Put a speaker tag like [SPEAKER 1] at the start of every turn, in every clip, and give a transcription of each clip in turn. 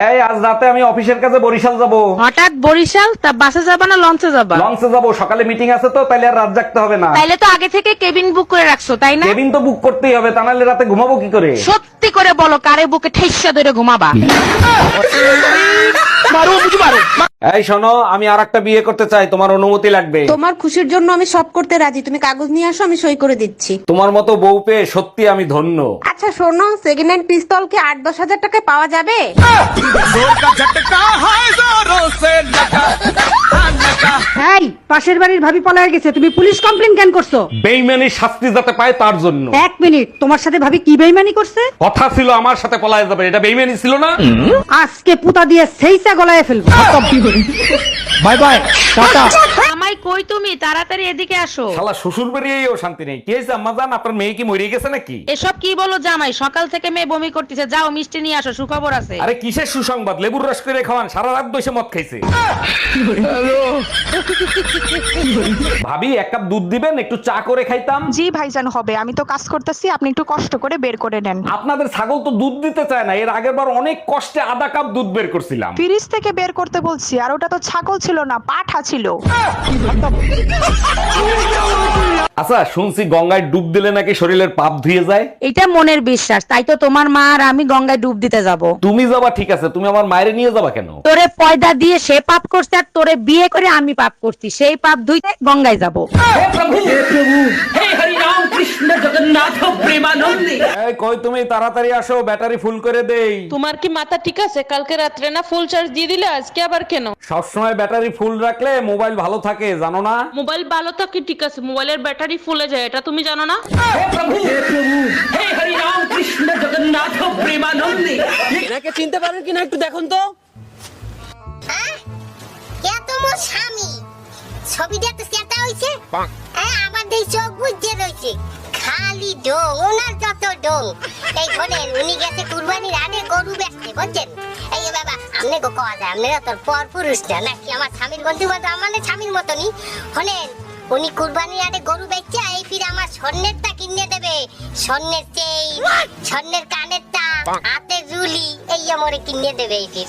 [SPEAKER 1] এই আজ রাতে আমি অফিসের কাছে বরিশাল যাব।
[SPEAKER 2] হঠাৎ বরিশাল? তা বাসে যাবা না লঞ্চে যাবা?
[SPEAKER 1] লঞ্চে যাব সকালে মিটিং আছে তো তাইলে আর রাত জাগতে হবে না।
[SPEAKER 2] তাইলে তো আগে থেকে কেবিন বুক করে রাখছো তাই না?
[SPEAKER 1] কেবিন তো বুক করতেই হবে তা নাহলে রাতে ঘুমাবো কি করে?
[SPEAKER 2] সত্যি করে বলো কারে বুকে ঠেসা ধরে ঘুমাবা?
[SPEAKER 1] এই শোনো আমি আর একটা বিয়ে করতে চাই তোমার অনুমতি লাগবে।
[SPEAKER 3] তোমার খুশির জন্য আমি সব করতে রাজি তুমি কাগজ নিয়ে আসো আমি সই করে দিচ্ছি।
[SPEAKER 1] তোমার মতো বউ পেয়ে সত্যি আমি ধন্য।
[SPEAKER 3] আচ্ছা শোনো সেকেন্ড হ্যান্ড পিস্তল কি আট দশ হাজার টাকায় পাওয়া যাবে?
[SPEAKER 4] এই পাশের বাড়ির ভাবি পলায় গেছে তুমি পুলিশ কমপ্লেন কেন করছ?
[SPEAKER 1] বেইমানি শাস্তি যাতে পায় তার জন্য।
[SPEAKER 4] এক মিনিট তোমার সাথে ভাবি কি বেইমানি করছে?
[SPEAKER 1] কথা ছিল আমার সাথে পলায় যাবে এটা বেইমানি ছিল না?
[SPEAKER 4] আজকে পুতা দিয়ে সেইসা গলায় ফেলব।
[SPEAKER 1] বাই বাই টাটা।
[SPEAKER 2] কই তুমি? তাড়াতাড়ি এদিকে আসো।
[SPEAKER 1] শালা শ্বশুর বেরিয়েও শান্তি নেই। কি আম্মা জান আপনার মেয়ে কি মরে গেছে নাকি?
[SPEAKER 2] এসব কি বলো জামাই? সকাল থেকে মেয়ে বমি করতেছে। যাও মিষ্টি নিয়ে আসো সুখবর আছে।
[SPEAKER 1] আরে কিসের সুসংবাদ? লেবুর রস করে খাওয়ান সারা রাত বসে মদ খাইছে। ভাবি এক কাপ দুধ দিবেন একটু চা করে খাইতাম।
[SPEAKER 5] জি ভাইজান হবে। আমি তো কাজ করতেছি আপনি একটু কষ্ট করে বের করে নেন।
[SPEAKER 1] আপনাদের ছাগল তো দুধ দিতে চায় না এর আগের বার অনেক কষ্টে আধা কাপ দুধ বের করছিলাম।
[SPEAKER 5] ফ্রিজ থেকে বের করতে বলছি আর ওটা তো ছাগল ছিল না পাঠা ছিল।
[SPEAKER 1] আচ্ছা শুনছি গঙ্গায় ডুব দিলে নাকি শরীরের পাপ ধুয়ে যায়?
[SPEAKER 2] এটা মনের বিশ্বাস তাই তো তোমার মা আর আমি গঙ্গায় ডুব দিতে যাব।
[SPEAKER 1] তুমি যাবা ঠিক আছে তুমি আমার মায়ের নিয়ে যাবা কেন?
[SPEAKER 2] তোরে পয়দা দিয়ে সে পাপ করছে আর তোরে বিয়ে করে আমি পাপ করছি সেই পাপ ধুইতে গঙ্গায় যাব।
[SPEAKER 1] এই কই তুমি? তাড়াতাড়ি আসো ব্যাটারি ফুল করে দেই।
[SPEAKER 6] তোমার কি মাথা ঠিক আছে? কালকে রাত্রে না ফুল চার্জ দিয়ে দিলে আজকে আবার কেন?
[SPEAKER 1] সবসময় ব্যাটারি ফুল রাখলে মোবাইল ভালো থাকে জানো না?
[SPEAKER 6] মোবাইল ভালো থাকে ঠিক আছে। মোবাইলের ব্যাটারি ফুলে যায় এটা তুমি জানো না? হে প্রভু হে প্রভু হে হরি রাম কৃষ্ণ জগন্নাথ প্রেমানন্দে।
[SPEAKER 7] এনাকে চিনতে পারেন কিনা একটু দেখুন তো?
[SPEAKER 8] কে তো মোর স্বামী। ছবি দেখতে সেটা হইছে? আমাদের চোখ বুঝতে রয়েছে। খালি ডোং ওনার যত ডোং এই শোনেন উনি গেছে কুরবানির আগে গরু বেচতে বুঝছেন? এই যে বাবা আপনি গো কওয়া যায় আপনারা তোর পর পুরুষ না নাকি আমার স্বামীর বন্ধু বান্ধব আমাদের স্বামীর মতনই? শোনেন উনি কুরবানির আগে গরু বেচছে এই ফিরে আমার স্বর্ণেরটা কিনে দেবে। স্বর্ণের চেইন স্বর্ণের কানেরটা হাতের রুলি এই আমরে কিনে দেবে এই ফির।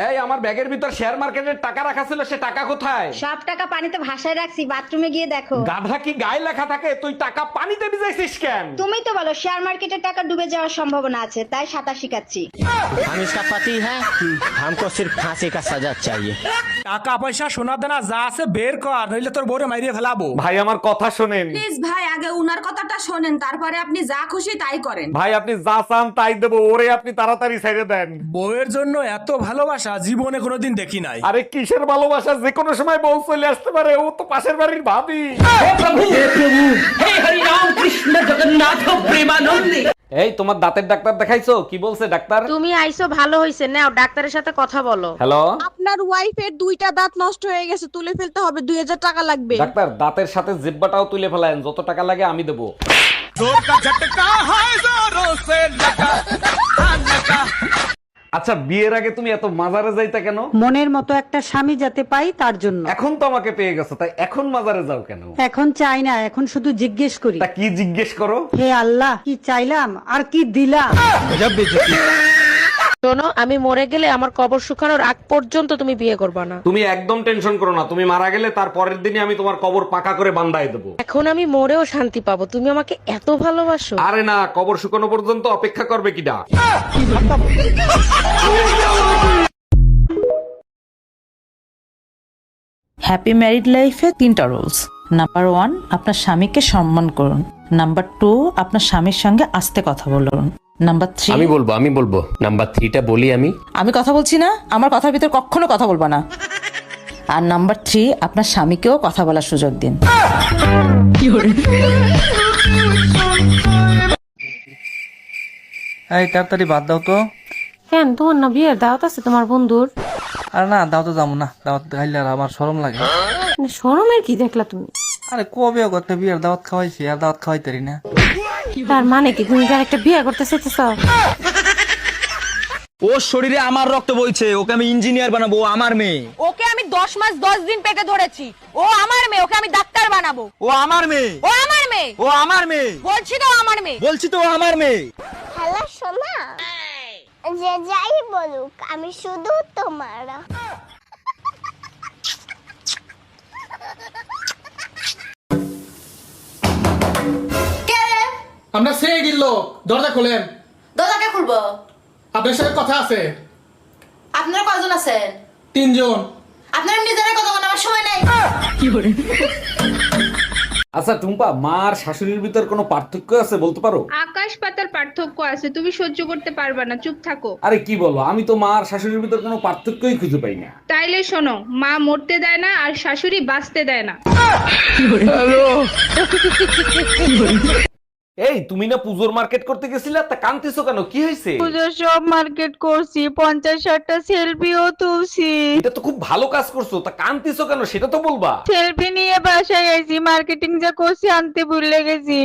[SPEAKER 1] এই আমার ব্যাগের ভিতর শেয়ার মার্কেটের টাকা রাখা ছিল সে টাকা কোথায়
[SPEAKER 4] সব টাকা পানিতে ভাসায় রাখছি বাথরুমে গিয়ে দেখো
[SPEAKER 1] গাধা কি গায়ে লেখা থাকে তুই টাকা পানিতে ভিজাইছিস কেন
[SPEAKER 4] তুমি তো বলো শেয়ার মার্কেটের টাকা ডুবে যাওয়ার সম্ভাবনা আছে তাই সাঁতার শিখাচ্ছি
[SPEAKER 7] हम इसका पति है हमको सिर्फ फांसी का सजा चाहिए
[SPEAKER 9] টাকা পয়সা সোনা দানা যা আছে বের কর নইলে তোর বউরে মাইরিয়ে ফেলাবো
[SPEAKER 1] ভাই আমার কথা শোনেন
[SPEAKER 3] প্লিজ ভাই আগে উনার কথাটা শোনেন তারপরে আপনি যা খুশি তাই করেন
[SPEAKER 1] ভাই আপনি যা চান তাই দেবো ওরে আপনি তাড়াতাড়ি ছেড়ে দেন
[SPEAKER 9] বউয়ের জন্য এত ভালোবাসা জীবনে কোনোদিন দেখি নাই।
[SPEAKER 1] আরে কিসের ভালোবাসা? যে কোনো সময় বউ চলে আসতে পারে ও তো পাশের বাড়ির ভাবি। এই তোমার দাঁতের ডাক্তার দেখাইছো? কি বলছে ডাক্তার?
[SPEAKER 2] তুমি আইছো ভালো হইছে। নাও ডাক্তারের সাথে কথা বলো।
[SPEAKER 1] হ্যালো?
[SPEAKER 3] আপনার ওয়াইফের দুইটা দাঁত নষ্ট হয়ে গেছে তুলে ফেলতে হবে দুই হাজার টাকা লাগবে।
[SPEAKER 1] ডাক্তার দাঁতের সাথে জিব্বাটাও তুলে ফেলায়েন যত টাকা লাগে আমি দেবো। আচ্ছা বিয়ের আগে তুমি এত মাজারে যাইতা কেন?
[SPEAKER 4] মনের মতো একটা স্বামী যাতে পাই তার জন্য।
[SPEAKER 1] এখন তো আমাকে পেয়ে গেছো তাই এখন মাজারে যাও কেন?
[SPEAKER 4] এখন চাই না এখন শুধু জিজ্ঞেস করি।
[SPEAKER 1] তা কি জিজ্ঞেস করো?
[SPEAKER 4] হে আল্লাহ কি চাইলাম আর কি দিলাম?
[SPEAKER 2] শোনো আমি মরে গেলে আমার কবর শুকানোর আগ পর্যন্ত তুমি বিয়ে করবে না।
[SPEAKER 1] তুমি একদম টেনশন করো না তুমি মারা গেলে তার পরের দিনই আমি তোমার কবর পাকা করে বান্দায় দেবো।
[SPEAKER 2] এখন আমি মরেও শান্তি পাবো তুমি আমাকে এত ভালোবাসো।
[SPEAKER 1] আরে না কবর শুকানো পর্যন্ত অপেক্ষা করবে কিনা
[SPEAKER 10] হ্যাপি ম্যারিড লাইফে তিনটা রুলস নাম্বার ওয়ান আপনার স্বামীকে সম্মান করুন। নাম্বার টু আপনার স্বামীর সঙ্গে আস্তে কথা বলুন। নাম্বার থ্রি
[SPEAKER 7] আমি বলব আমি বলব। নাম্বার থ্রিটা বলি আমি।
[SPEAKER 10] আমি কথা বলছি না? আমার কথার ভিতর কখনো কথা বলব না। আর নাম্বার থ্রি আপনার স্বামীকেও কথা বলার সুযোগ দিন।
[SPEAKER 9] এই তাড়াতাড়ি বাদ দাও তো।
[SPEAKER 6] কেন? তোমার না বিয়ের দাওয়াত আছে তোমার বন্ধুর?
[SPEAKER 9] আর না দাও তো যাব না। দাওয়াত খাইলে আর আমার শরম লাগে।
[SPEAKER 6] শরমের কি দেখলা তুমি?
[SPEAKER 9] আরে কবে করতে বিয়ের দাওয়াত খাওয়াইছি আর দাওয়াত খাওয়াইতারি না।
[SPEAKER 6] তার মানে কি? তুমি যার একটা বিয়ে করতে চাইতেছ?
[SPEAKER 7] ওর শরীরে আমার রক্ত বইছে ওকে আমি ইঞ্জিনিয়ার বানাবো ও আমার মেয়ে।
[SPEAKER 2] ওকে আমি দশ মাস দশ দিন পেটে ধরেছি। ও আমার মেয়ে ওকে আমি ডাক্তার বানাবো।
[SPEAKER 7] ও আমার মেয়ে।
[SPEAKER 2] ও আমার মেয়ে।
[SPEAKER 7] ও আমার মেয়ে।
[SPEAKER 2] বলছি তো ও আমার মেয়ে।
[SPEAKER 7] বলছি তো ও আমার মেয়ে।
[SPEAKER 8] হ্যালো সোনা। যে যাই বলুক আমি শুধু তোমার।
[SPEAKER 9] আমরা সে গিল দরজা খোলেন।
[SPEAKER 6] দরজাকে খুলবো?
[SPEAKER 9] আপনার সাথে কথা আছে।
[SPEAKER 6] আপনারা কয়জন আছেন?
[SPEAKER 9] তিনজন।
[SPEAKER 6] আপনারা নিজেরা কথা বলার সময় নাই।
[SPEAKER 1] আচ্ছা টুম্পা মার শাশুড়ির ভিতর কোনো পার্থক্য আছে বলতে পারো?
[SPEAKER 3] আকাশ পাতার পার্থক্য আছে তুমি সহ্য করতে পারবে না চুপ থাকো।
[SPEAKER 1] আরে কি বলো আমি তো মার শাশুড়ির ভিতর কোনো পার্থক্যই খুঁজে পাই না।
[SPEAKER 3] তাইলে শোনো মা মরতে দেয় না আর শাশুড়ি বাঁচতে দেয় না।
[SPEAKER 1] এই তুমি না পুজোর মার্কেট করতে গেছিলে? তা কান্তিছো কেন? কি হয়েছে
[SPEAKER 3] পুজোর সব মার্কেট করছি পঞ্চাশ ষাটটা সেলফিও তুলছি।
[SPEAKER 1] এটা তো খুব ভালো কাজ করছ। তা কান্তিছো কেন? সেটা তো বলবা।
[SPEAKER 3] সেলফি নিয়ে বাসায় আইছি মার্কেটিং যা করছি আনতে ভুলে গেছি।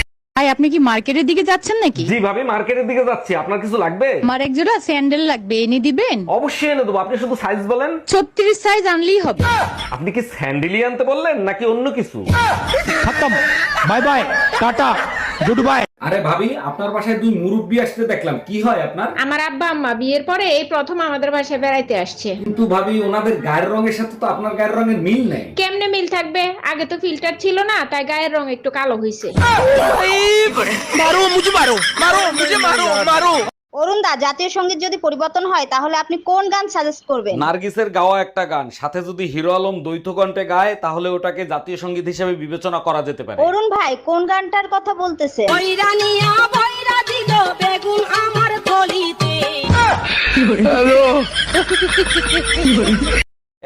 [SPEAKER 2] ভাই আপনি কি মার্কেটের দিকে যাচ্ছেন নাকি?
[SPEAKER 1] জি ভাবি মার্কেটের দিকে যাচ্ছি। আপনার কিছু লাগবে?
[SPEAKER 2] আমার এক জোড়া স্যান্ডেল লাগবে এনে দিবেন?
[SPEAKER 1] অবশ্যই এনে দেবো। আপনি শুধু সাইজ বলেন।
[SPEAKER 2] ছত্রিশ সাইজ আনলেই হবে।
[SPEAKER 1] আপনি কি স্যান্ডেলই আনতে বললেন নাকি অন্য কিছু?
[SPEAKER 9] খতম। Bye bye tata good bye.
[SPEAKER 1] আরে ভাবি আপনার বাসায় দুই মুরব্বি আসতে দেখলাম। কি হয় আপনার?
[SPEAKER 3] আমার আব্বা আম্মা বিয়ের পরে এই প্রথম আমাদের বাসায় বেড়াইতে আসছে।
[SPEAKER 1] কিন্তু ভাবি ওনাদের গায়ের রঙের সাথে তো আপনার গায়ের রঙের মিল নেই।
[SPEAKER 3] কেমনে মিল থাকবে? আগে তো ফিল্টার ছিল না তাই গায়ের রং একটু কালো হইছে।
[SPEAKER 8] অরুণ দা জাতীয় সংগীত যদি পরিবর্তন হয় তাহলে আপনি কোন গান সাজেস্ট করবেন?
[SPEAKER 1] নার্গিসের গাওয়া একটা গান সাথে যদি হিরো আলম দ্বৈত কণ্ঠে গায় তাহলে ওটাকে জাতীয় সংগীত হিসেবে বিবেচনা করা যেতে পারে।
[SPEAKER 8] অরুণ ভাই কোন গানটার কথা বলতেছেন?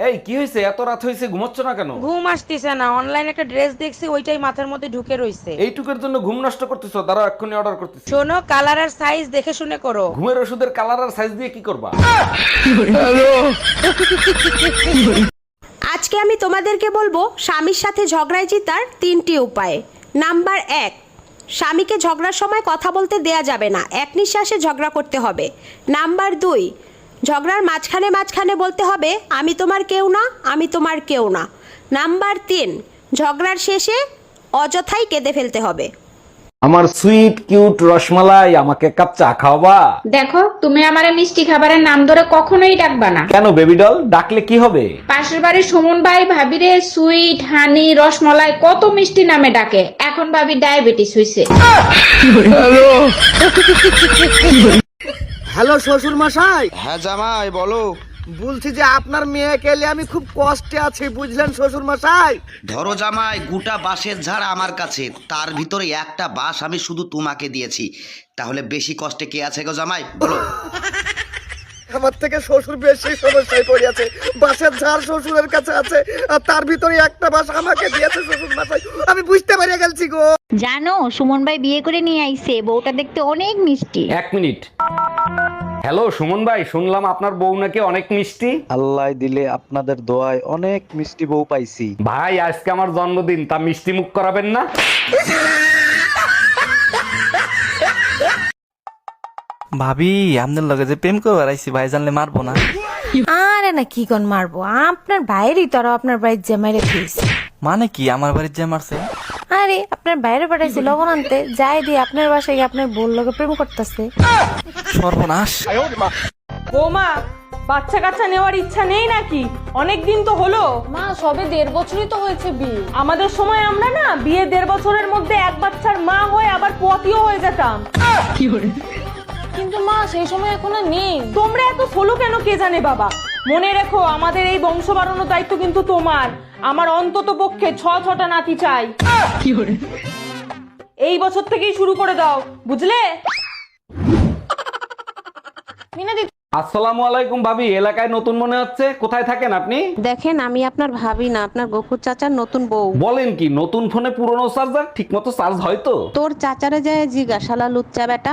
[SPEAKER 1] এই কি হয়েছে এত রাত হয়েছে ঘুমাচ্ছ না কেন?
[SPEAKER 2] ঘুম আসতেছে না। অনলাইনে একটা ড্রেস দেখছি ওইটাই মাথার মধ্যে ঢুকে রইছে।
[SPEAKER 1] এইটুকের জন্য ঘুম নষ্ট করতেছো? দাঁড়াও এক্ষুনি অর্ডার করতেছি।
[SPEAKER 2] শোনো কালার আর সাইজ দেখে শুনে করো।
[SPEAKER 1] ঘুমের ওষুধের কালার আর সাইজ দিয়ে কি করবা?
[SPEAKER 3] আজকে আমি তোমাদেরকে বলব স্বামীর সাথে ঝগড়ায় জিতার তিনটি উপায়। নাম্বার এক স্বামীকে ঝগড়ার সময় কথা বলতে দেয়া যাবে না। এক নিঃশ্বাসে ঝগড়া করতে হবে। নাম্বার দুই ঝগড়ার মাঝখানে মাঝখানে বলতে হবে আমি তোমার কেউ না আমি তোমার কেউ না। নাম্বার তিন ঝগড়ার শেষে অযথাই কেঁদে ফেলতে হবে।
[SPEAKER 1] আমার সুইট কিউট রসমালাই আমাকে এক কাপ চা খাওয়াবা?
[SPEAKER 3] দেখো তুমি আমারে মিষ্টি খাবারের নাম ধরে কখনোই ডাকবা না।
[SPEAKER 1] কেন বেবি ডল ডাকলে কি হবে?
[SPEAKER 3] পাশের বাড়ির সুমন ভাই ভাবিরে সুইট হানি রসমলাই কত মিষ্টি নামে ডাকে। এখন ভাবি ডায়াবেটিস হইছে।
[SPEAKER 7] হ্যালো শ্বশুর মশাই
[SPEAKER 11] হ্যাঁ জামাই বলো।
[SPEAKER 7] বলছি যে আপনার মেয়েকে কেলে আমি খুব কষ্টে আছি বুঝলেন শ্বশুর মশাই
[SPEAKER 11] ধরো জামাই গোটা বাঁশের ঝাড় আমার কাছে। তার ভিতরে একটা বাঁশ আমি শুধু তোমাকে দিয়েছি। তাহলে বেশি কষ্টে কে আছে গো জামাই? বলো।
[SPEAKER 7] আমার থেকে শ্বশুর বেশি সমস্যায় পড়িয়াছে। বাসের ঝাড় শ্বশুরের কাছে আছে আর তার ভিতরে একটা বাস আমাকে দিয়েছে শ্বশুর মশাই আমি বুঝতে পারিয়া গেছি গো।
[SPEAKER 8] জানো সুমন ভাই বিয়ে করে নিয়ে আইছে বউটা দেখতে অনেক মিষ্টি।
[SPEAKER 1] এক মিনিট। হ্যালো সুমন ভাই শুনলাম আপনার বউ নাকি অনেক মিষ্টি?
[SPEAKER 12] আল্লাহ দিলে আপনাদের দোয়ায় অনেক মিষ্টি বউ পাইছি।
[SPEAKER 1] ভাই আজকে আমার জন্মদিন তা মিষ্টি মুখ করাবেন না?
[SPEAKER 7] ভাবি আপনার লগে যে প্রেম করে বেড়াইছি ভাই জানলে মারবো না।
[SPEAKER 2] আরে না কি কোন মারবো? আপনার বাইরেই তো আপনার বাড়ির জামাই রেখিস
[SPEAKER 7] মানে কি আমার বাড়ির যে মারছে?
[SPEAKER 2] আরে আপনার বাইরে পাঠাইছি লবণ আনতে। যাই দিয়ে আপনার বাসায় গিয়ে আপনার বোন লোকে প্রেম করতেছে।
[SPEAKER 7] সর্বনাশ।
[SPEAKER 6] বৌমা বাচ্চা কাচ্চা নেওয়ার ইচ্ছা নেই নাকি? অনেক দিন তো হলো। মা সবে দেড় বছরই তো হয়েছে বিয়ে। আমাদের সময় আমরা না বিয়ে দেড় বছরের মধ্যে এক বাচ্চার মা হয়ে আবার পতিও হয়ে যেতাম। কিন্তু মা সেই সময় এখন আর নেই। তোমরা এত ফলো কেন কে জানে বাবা? মনে রেখো আমাদের এই বংশ বাড়ানোর দায়িত্ব কিন্তু তোমার। আমার অন্তত পক্ষে ছ ছটা নাতি চাই। এই বছর থেকেই শুরু করে দাও বুঝলে? মিনাদি
[SPEAKER 1] আসসালামু আলাইকুম ভাবি এলাকায় নতুন মনে হচ্ছে? কোথায় থাকেন আপনি?
[SPEAKER 3] দেখেন আমি আপনার ভাবি না আপনার গফুর চাচার নতুন বউ।
[SPEAKER 1] বলেন কি নতুন ফোনে পুরনো চার্জার? ঠিকমতো চার্জ হয় তো?
[SPEAKER 3] তোর চাচারে যায় জিজ্ঞাসালা লুচ্চা বেটা।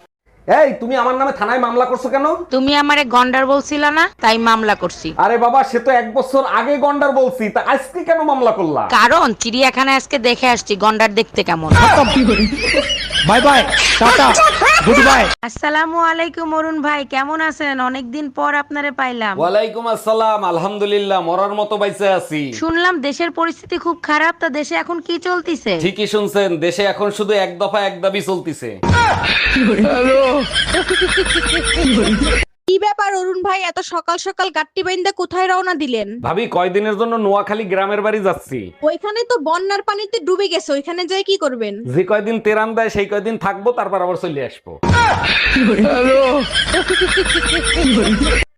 [SPEAKER 1] এই তুমি আমার নামে থানায় মামলা করছ কেন?
[SPEAKER 2] তুমি আমারে গন্ডার বলছিলা না তাই মামলা করছি।
[SPEAKER 1] আরে বাবা সে তো এক বছর আগে গন্ডার বলছি তা আজকে কেন মামলা করলা?
[SPEAKER 2] কারণ চিড়িয়াখানায় আজকে দেখে আসছি গন্ডার দেখতে কেমন।
[SPEAKER 13] Bye bye tata good bye
[SPEAKER 2] আসসালামু আলাইকুম অরুণ ভাই কেমন আছেন? অনেকদিন পর আপনারে পাইলাম।
[SPEAKER 1] ওয়ালাইকুম আসসালাম আলহামদুলিল্লাহ মরার মতো বাইসে আছি।
[SPEAKER 2] শুনলাম দেশের পরিস্থিতি খুব খারাপ তা দেশে এখন কি চলতিছে?
[SPEAKER 1] ঠিকই শুনছেন দেশে এখন শুধু এক দফা এক দাবি চলতিছে।
[SPEAKER 14] কি ব্যাপার অরুণ ভাই এত সকাল সকাল গাট্টি বাইন্দা কোথায় রওনা দিলেন?
[SPEAKER 1] ভাবি কয়দিনের জন্য নোয়াখালী গ্রামের বাড়ি যাচ্ছি।
[SPEAKER 14] ওইখানে তো বন্যার পানিতে ডুবে গেছে ওইখানে যাই কি করবেন?
[SPEAKER 1] যে কয়দিন তেরান দেয় সেই কয়দিন থাকব তারপর আবার চলে আসব।